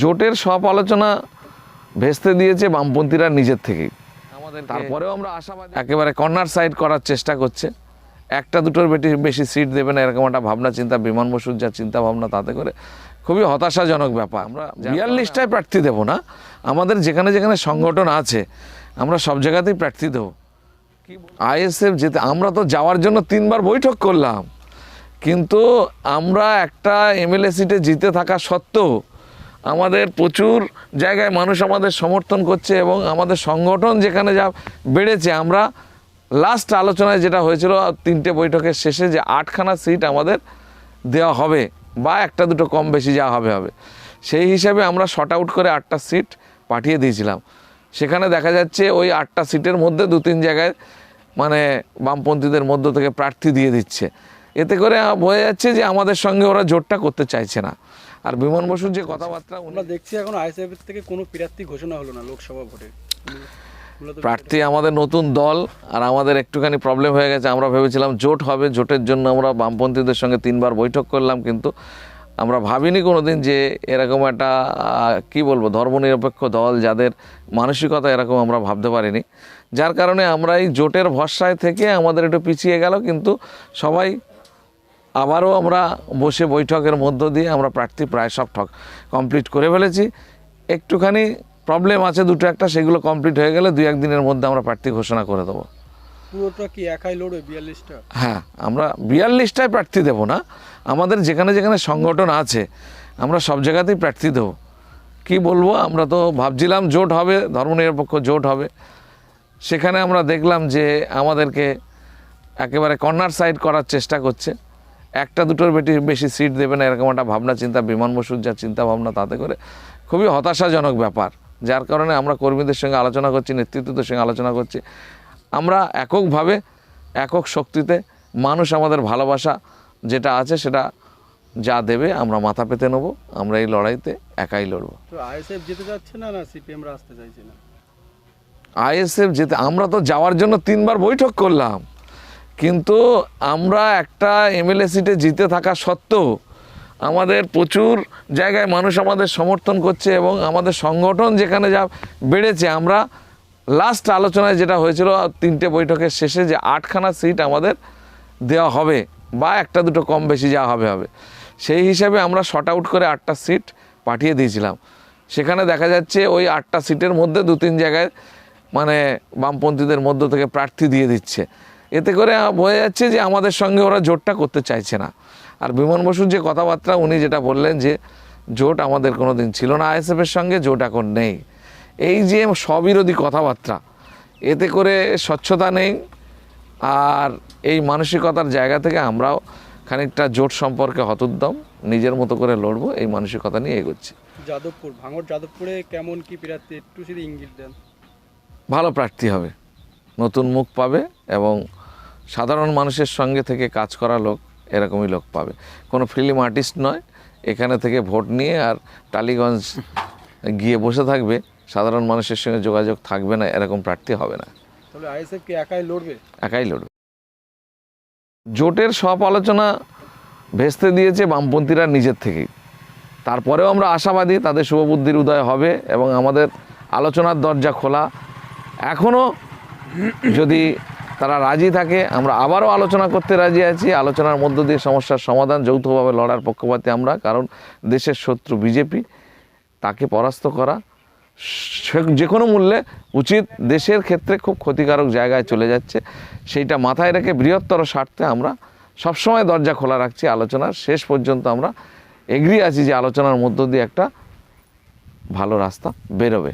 জোটের সব আলোচনা ভেস্তে দিয়েছে বামপন্থীরা নিজের থেকেই। আমাদের তারপরেও আমরা আশাবাদী একেবারে কর্নার সাইড করার চেষ্টা করছে। একটা দুটোর বেটি বেশি সিট দেবে না এরকম একটা ভাবনা চিন্তা বিমান বসুর যা চিন্তা ভাবনা তাতে করে খুবই হতাশাজনক ব্যাপার। আমরা বিয়াল্লিশটায় প্রার্থী দেবো না আমাদের যেখানে যেখানে সংগঠন আছে আমরা সব জায়গাতেই প্রার্থী দেবো। আইএসএফ যেতে আমরা তো যাওয়ার জন্য তিনবার বৈঠক করলাম। কিন্তু আমরা একটা এমএলএ সিটে জিতে থাকা সত্ত্বেও আমাদের প্রচুর জায়গায় মানুষ আমাদের সমর্থন করছে এবং আমাদের সংগঠন যেখানে যা বেড়েছে, আমরা লাস্ট আলোচনায় যেটা হয়েছিল, তিনটে বৈঠকের শেষে যে আটখানা সিট আমাদের দেওয়া হবে বা একটা দুটো কম বেশি যা হবে হবে। সেই হিসাবে আমরা শর্ট আউট করে আটটা সিট পাঠিয়ে দিয়েছিলাম। সেখানে দেখা যাচ্ছে ওই আটটা সিটের মধ্যে দু তিন জায়গায় মানে বামপন্থীদের মধ্য থেকে প্রার্থী দিয়ে দিচ্ছে। এতে করে বোঝা যাচ্ছে যে আমাদের সঙ্গে ওরা জোটটা করতে চাইছে না। আর বিমান বসুর যে কথাবার্তা আমরা দেখছি এখন আইএসএফ থেকে কোনো প্রার্থী ঘোষণা হলো না লোকসভা ভোটে। প্রার্থী আমাদের নতুন দল আর আমাদের একটুখানি প্রবলেম হয়ে গেছে। আমরা ভেবেছিলাম জোট হবে জোটের জন্য আমরা বামপন্থীদের সঙ্গে তিনবার বৈঠক করলাম কিন্তু আমরা ভাবিনি কোনো দিন যে এরকম একটা কি বলব ধর্মনিরপেক্ষ দল যাদের মানসিকতা এরকম আমরা ভাবতে পারিনি। যার কারণে আমরা এই জোটের ভরসায় থেকে আমাদের একটু পিছিয়ে গেল কিন্তু সবাই আবারও আমরা বসে বৈঠকের মধ্য দিয়ে আমরা প্রার্থী প্রায় সব ঠক কমপ্লিট করে ফেলেছি। একটুখানি প্রবলেম আছে দুটো একটা সেগুলো কমপ্লিট হয়ে গেলে দুই একদিনের মধ্যে আমরা প্রার্থী ঘোষণা করে দেবো। পুরোটা কি একাই লড়বে বিয়াল্লিশটা? হ্যাঁ আমরা বিয়াল্লিশটায় প্রার্থী দেবো না আমাদের যেখানে যেখানে সংগঠন আছে আমরা সব জায়গাতেই প্রার্থী দেবো। কি বলব আমরা তো ভাবছিলাম জোট হবে ধর্মনিরপেক্ষ জোট হবে। সেখানে আমরা দেখলাম যে আমাদেরকে একেবারে কর্নার সাইড করার চেষ্টা করছে। একটা দুটোর বেশি বেশি সিট দেবে না এরকম একটা ভাবনা চিন্তা বিমান বসুর যা চিন্তা ভাবনা তাতে করে খুবই হতাশাজনক ব্যাপার। যার কারণে আমরা কর্মীদের সঙ্গে আলোচনা করছি নেতৃত্বদের সঙ্গে আলোচনা করছি। আমরা এককভাবে একক শক্তিতে মানুষ আমাদের ভালোবাসা যেটা আছে সেটা যা দেবে আমরা মাথা পেতে নেব আমরা এই লড়াইতে একাই লড়বো। তো আইএসএফ যেতে যাচ্ছে না না সিপিএমরা আসতে চাইছে না? আইএসএফ যেতে আমরা তো যাওয়ার জন্য তিনবার বৈঠক করলাম। কিন্তু আমরা একটা এমএলএ সিটে জিতে থাকা সত্ত্বেও আমাদের প্রচুর জায়গায় মানুষ আমাদের সমর্থন করছে এবং আমাদের সংগঠন যেখানে যা বেড়েছে, আমরা লাস্ট আলোচনায় যেটা হয়েছিল তিনটে বৈঠকের শেষে যে আটখানা সিট আমাদের দেওয়া হবে বা একটা দুটো কম বেশি যা হবে হবে। সেই হিসাবে আমরা শর্ট আউট করে আটটা সিট পাঠিয়ে দিয়েছিলাম। সেখানে দেখা যাচ্ছে ওই আটটা সিটের মধ্যে দু তিন জায়গায় মানে বামপন্থীদের মধ্য থেকে প্রার্থী দিয়ে দিচ্ছে। এতে করে বোঝা যাচ্ছে যে আমাদের সঙ্গে ওরা জোটটা করতে চাইছে না। আর বিমান বসুর যে কথাবার্তা উনি যেটা বললেন যে জোট আমাদের কোনো দিন ছিল না আইএসএফের সঙ্গে জোট এখন নেই। এই যে স্ববিরোধী কথাবার্তা এতে করে স্বচ্ছতা নেই আর এই মানসিকতার জায়গা থেকে আমরাও খানিকটা জোট সম্পর্কে হতোদ্যম নিজের মতো করে লড়বো এই মানসিকতা নিয়ে এগোচ্ছি। যাদবপুর ভাঙড় যাদবপুরে কেমন কি প্রার্থী একটু যদি ইঙ্গিত দেন। ভালো প্রার্থী হবে। নতুন মুখ পাবে এবং সাধারণ মানুষের সঙ্গে থেকে কাজ করা লোক এরকমই লোক পাবে। কোনো ফিল্ম আর্টিস্ট নয় এখানে থেকে ভোট নিয়ে আর টালিগঞ্জ গিয়ে বসে থাকবে সাধারণ মানুষের সঙ্গে যোগাযোগ থাকবে না এরকম প্রার্থী হবে না। তাহলে আইএসএফ কি একাই লড়বে? একাই লড়বে। জোটের সব আলোচনা ভেস্তে দিয়েছে বামপন্থীরা নিজের থেকেই। তারপরেও আমরা আশাবাদী তাদের শুভবুদ্ধির উদয় হবে এবং আমাদের আলোচনার দরজা খোলা। এখনও যদি তারা রাজি থাকে, আমরা আবারও আলোচনা করতে রাজি আছি। আলোচনার মধ্য দিয়ে সমস্যার সমাধান, যৌথভাবে লড়ার পক্ষপাতী আমরা, কারণ দেশের শত্রু বিজেপি, তাকে পরাস্ত করা যে কোনো মূল্যে উচিত দেশের ক্ষেত্রে খুব ক্ষতিকারক জায়গায় চলে যাচ্ছে। সেইটা মাথায় রেখে বৃহত্তর স্বার্থে আমরা সবসময় দরজা খোলা রাখছি। আলোচনার শেষ পর্যন্ত আমরা এগ্রি আছি যে আলোচনার মধ্য দিয়ে একটা ভালো রাস্তা বেরোবে।